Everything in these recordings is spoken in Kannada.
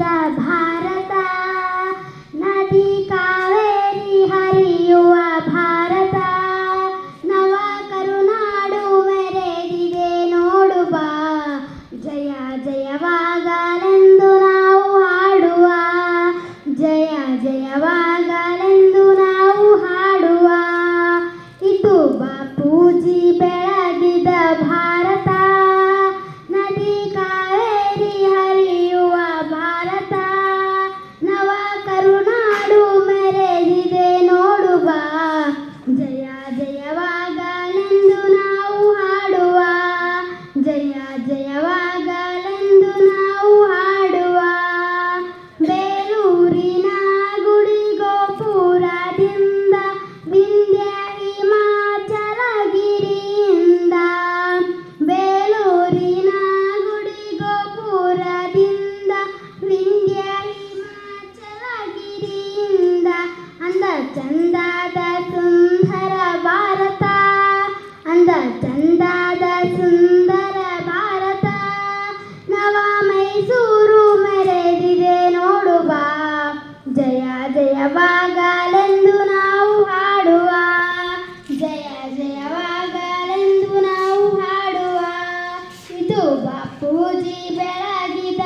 সীতা ভাই ಚಂದಾದ ಸುಂದರ ಭಾರತ, ಅಂದ ಚಂದಾದ ಸುಂದರ ಭಾರತ. ನವ ಮೈಸೂರು ಮೆರೆದಿದೆ ನೋಡುವ, ಜಯ ಜಯವಾಗಲೆಂದು ನಾವು ಹಾಡುವ. ಜಯ ಜಯವಾಗಲೆಂದು ನಾವು ಹಾಡುವ. ಇದು ಬಾಪೂಜಿ ಬೆಳಗಿದ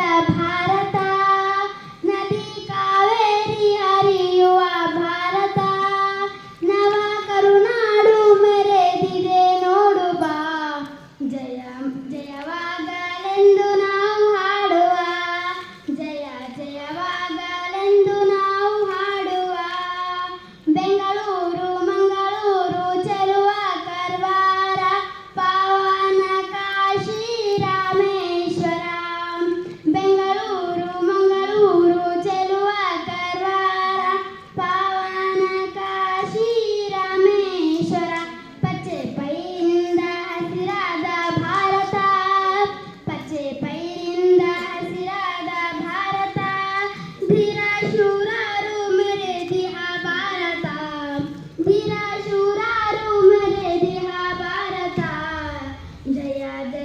जया दे